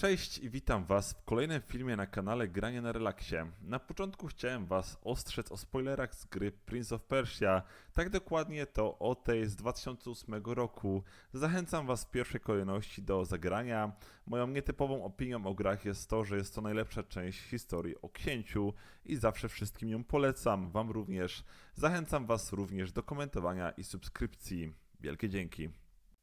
Cześć i witam Was w kolejnym filmie na kanale Granie na Relaksie. Na początku chciałem Was ostrzec o spoilerach z gry Prince of Persia. Tak dokładnie to o tej z 2008 roku. Zachęcam Was w pierwszej kolejności do zagrania. Moją nietypową opinią o grach jest to, że jest to najlepsza część historii o księciu i zawsze wszystkim ją polecam. Wam również. Zachęcam Was również do komentowania i subskrypcji. Wielkie dzięki.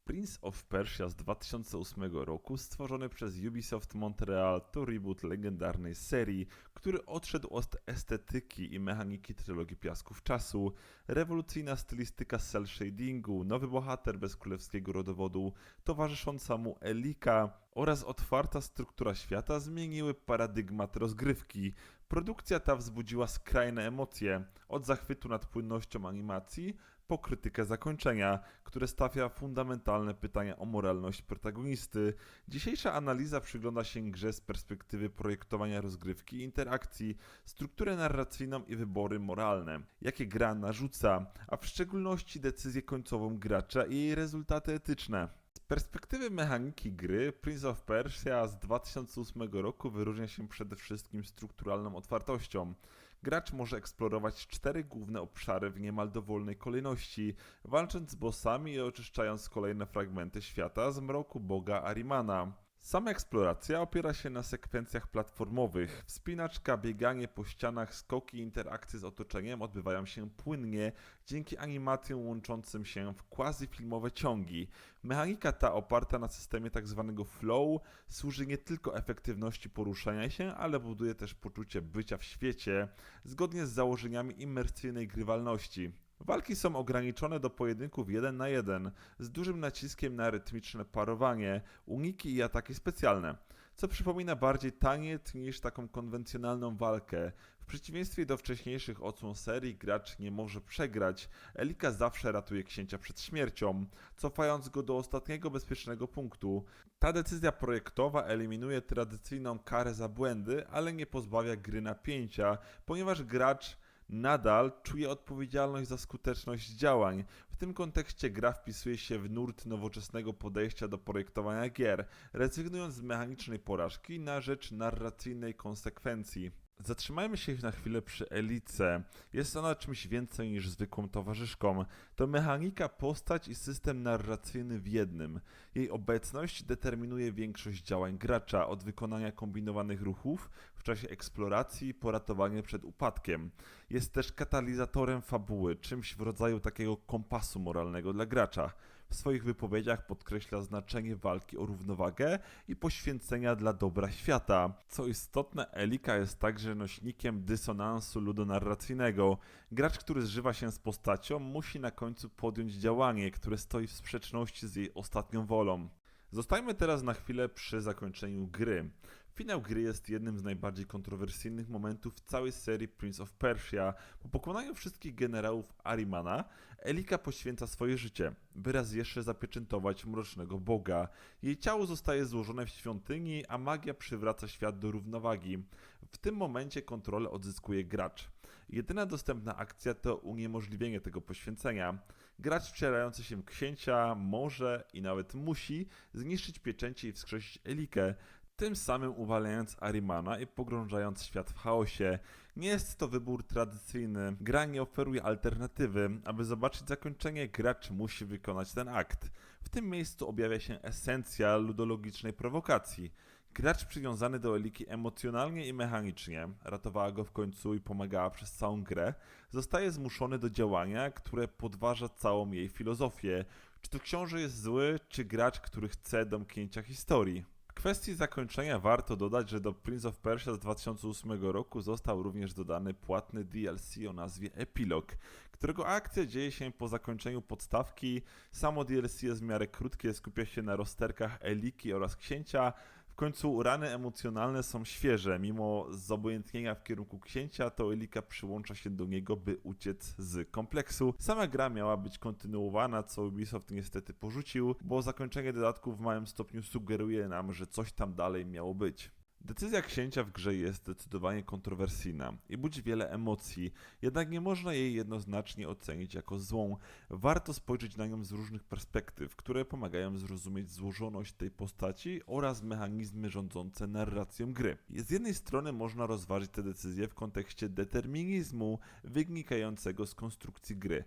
Prince of Persia z 2008 roku, stworzony przez Ubisoft Montreal, to reboot legendarnej serii, który odszedł od estetyki i mechaniki trylogii Piasków Czasu. Rewolucyjna stylistyka cel shadingu, nowy bohater bez królewskiego rodowodu, towarzysząca mu Elika oraz otwarta struktura świata zmieniły paradygmat rozgrywki. Produkcja ta wzbudziła skrajne emocje, od zachwytu nad płynnością animacji po krytykę zakończenia, które stawia fundamentalne pytania o moralność protagonisty. Dzisiejsza analiza przygląda się grze z perspektywy projektowania rozgrywki, interakcji, strukturę narracyjną i wybory moralne, jakie gra narzuca, a w szczególności decyzję końcową gracza i jej rezultaty etyczne. Z perspektywy mechaniki gry, Prince of Persia z 2008 roku wyróżnia się przede wszystkim strukturalną otwartością. Gracz może eksplorować cztery główne obszary w niemal dowolnej kolejności, walcząc z bossami i oczyszczając kolejne fragmenty świata z mroku boga Arimana. Sama eksploracja opiera się na sekwencjach platformowych. Wspinaczka, bieganie po ścianach, skoki interakcje z otoczeniem odbywają się płynnie dzięki animacjom łączącym się w quasi-filmowe ciągi. Mechanika ta oparta na systemie tzw. flow służy nie tylko efektywności poruszania się, ale buduje też poczucie bycia w świecie, zgodnie z założeniami imersyjnej grywalności. Walki są ograniczone do pojedynków 1 na 1, z dużym naciskiem na rytmiczne parowanie, uniki i ataki specjalne, co przypomina bardziej taniec niż taką konwencjonalną walkę. W przeciwieństwie do wcześniejszych odsłon serii, gracz nie może przegrać. Elika zawsze ratuje księcia przed śmiercią, cofając go do ostatniego bezpiecznego punktu. Ta decyzja projektowa eliminuje tradycyjną karę za błędy, ale nie pozbawia gry napięcia, ponieważ gracz nadal czuje odpowiedzialność za skuteczność działań. W tym kontekście gra wpisuje się w nurt nowoczesnego podejścia do projektowania gier, rezygnując z mechanicznej porażki na rzecz narracyjnej konsekwencji. Zatrzymajmy się na chwilę przy Elice. Jest ona czymś więcej niż zwykłą towarzyszką. To mechanika, postać i system narracyjny w jednym. Jej obecność determinuje większość działań gracza, od wykonania kombinowanych ruchów w czasie eksploracji po ratowanie przed upadkiem. Jest też katalizatorem fabuły, czymś w rodzaju takiego kompasu moralnego dla gracza. W swoich wypowiedziach podkreśla znaczenie walki o równowagę i poświęcenia dla dobra świata. Co istotne, Elika jest także nośnikiem dysonansu ludonarracyjnego. Gracz, który zżywa się z postacią, musi na końcu podjąć działanie, które stoi w sprzeczności z jej ostatnią wolą. Zostajmy teraz na chwilę przy zakończeniu gry. Finał gry jest jednym z najbardziej kontrowersyjnych momentów w całej serii Prince of Persia. Po pokonaniu wszystkich generałów Arimana, Elika poświęca swoje życie, by raz jeszcze zapieczętować mrocznego boga. Jej ciało zostaje złożone w świątyni, a magia przywraca świat do równowagi. W tym momencie kontrolę odzyskuje gracz. Jedyna dostępna akcja to uniemożliwienie tego poświęcenia. Gracz wcierający się księcia może i nawet musi zniszczyć pieczęcie i wskrzesić Elikę, tym samym uwalniając Arimana i pogrążając świat w chaosie. Nie jest to wybór tradycyjny. Gra nie oferuje alternatywy. Aby zobaczyć zakończenie, gracz musi wykonać ten akt. W tym miejscu objawia się esencja ludologicznej prowokacji. Gracz przywiązany do Eliki emocjonalnie i mechanicznie, ratowała go w końcu i pomagała przez całą grę, zostaje zmuszony do działania, które podważa całą jej filozofię. Czy to książę jest zły, czy gracz, który chce domknięcia historii? Kwestii zakończenia warto dodać, że do Prince of Persia z 2008 roku został również dodany płatny DLC o nazwie Epilog, którego akcja dzieje się po zakończeniu podstawki. Samo DLC jest w miarę krótkie, skupia się na rozterkach Eliki oraz księcia, końcu rany emocjonalne są świeże. Mimo zobojętnienia w kierunku księcia, to Elika przyłącza się do niego, by uciec z kompleksu. Sama gra miała być kontynuowana, co Ubisoft niestety porzucił, bo zakończenie dodatku w małym stopniu sugeruje nam, że coś tam dalej miało być. Decyzja księcia w grze jest zdecydowanie kontrowersyjna i budzi wiele emocji, jednak nie można jej jednoznacznie ocenić jako złą. Warto spojrzeć na nią z różnych perspektyw, które pomagają zrozumieć złożoność tej postaci oraz mechanizmy rządzące narracją gry. Z jednej strony można rozważyć tę decyzję w kontekście determinizmu wynikającego z konstrukcji gry.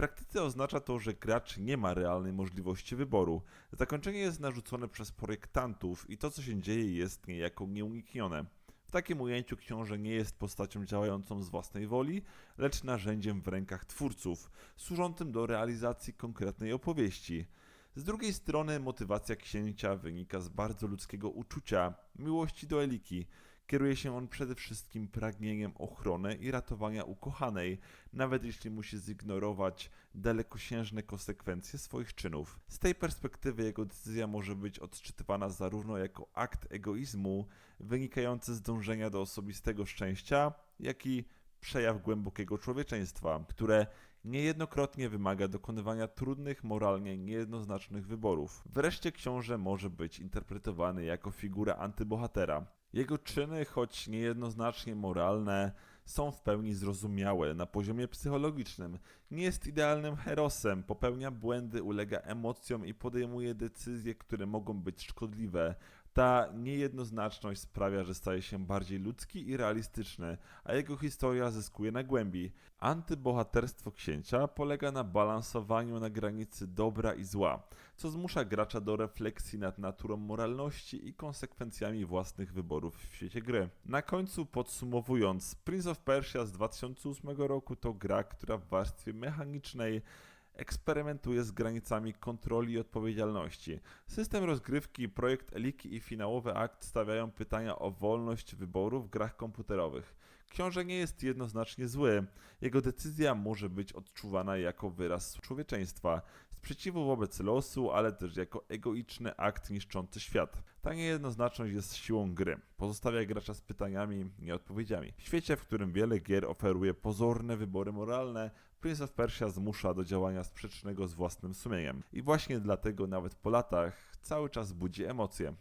Praktyce oznacza to, że gracz nie ma realnej możliwości wyboru. Zakończenie jest narzucone przez projektantów i to, co się dzieje, jest niejako nieuniknione. W takim ujęciu książę nie jest postacią działającą z własnej woli, lecz narzędziem w rękach twórców, służącym do realizacji konkretnej opowieści. Z drugiej strony motywacja księcia wynika z bardzo ludzkiego uczucia, miłości do Eliki. Kieruje się on przede wszystkim pragnieniem ochrony i ratowania ukochanej, nawet jeśli musi zignorować dalekosiężne konsekwencje swoich czynów. Z tej perspektywy jego decyzja może być odczytywana zarówno jako akt egoizmu wynikający z dążenia do osobistego szczęścia, jak i przejaw głębokiego człowieczeństwa, które niejednokrotnie wymaga dokonywania trudnych, moralnie niejednoznacznych wyborów. Wreszcie książę może być interpretowany jako figura antybohatera. Jego czyny, choć niejednoznacznie moralne, są w pełni zrozumiałe na poziomie psychologicznym. Nie jest idealnym herosem, popełnia błędy, ulega emocjom i podejmuje decyzje, które mogą być szkodliwe. Ta niejednoznaczność sprawia, że staje się bardziej ludzki i realistyczny, a jego historia zyskuje na głębi. Antybohaterstwo księcia polega na balansowaniu na granicy dobra i zła, co zmusza gracza do refleksji nad naturą moralności i konsekwencjami własnych wyborów w świecie gry. Na końcu podsumowując, Prince of Persia z 2008 roku to gra, która w warstwie mechanicznej eksperymentuje z granicami kontroli i odpowiedzialności. System rozgrywki, projekt Eliki i finałowy akt stawiają pytania o wolność wyboru w grach komputerowych. Książę nie jest jednoznacznie zły. Jego decyzja może być odczuwana jako wyraz człowieczeństwa, sprzeciwu wobec losu, ale też jako egoiczny akt niszczący świat. Ta niejednoznaczność jest siłą gry. Pozostawia gracza z pytaniami, nie odpowiedziami. W świecie, w którym wiele gier oferuje pozorne wybory moralne, Prince of Persia zmusza do działania sprzecznego z własnym sumieniem. I właśnie dlatego nawet po latach cały czas budzi emocje.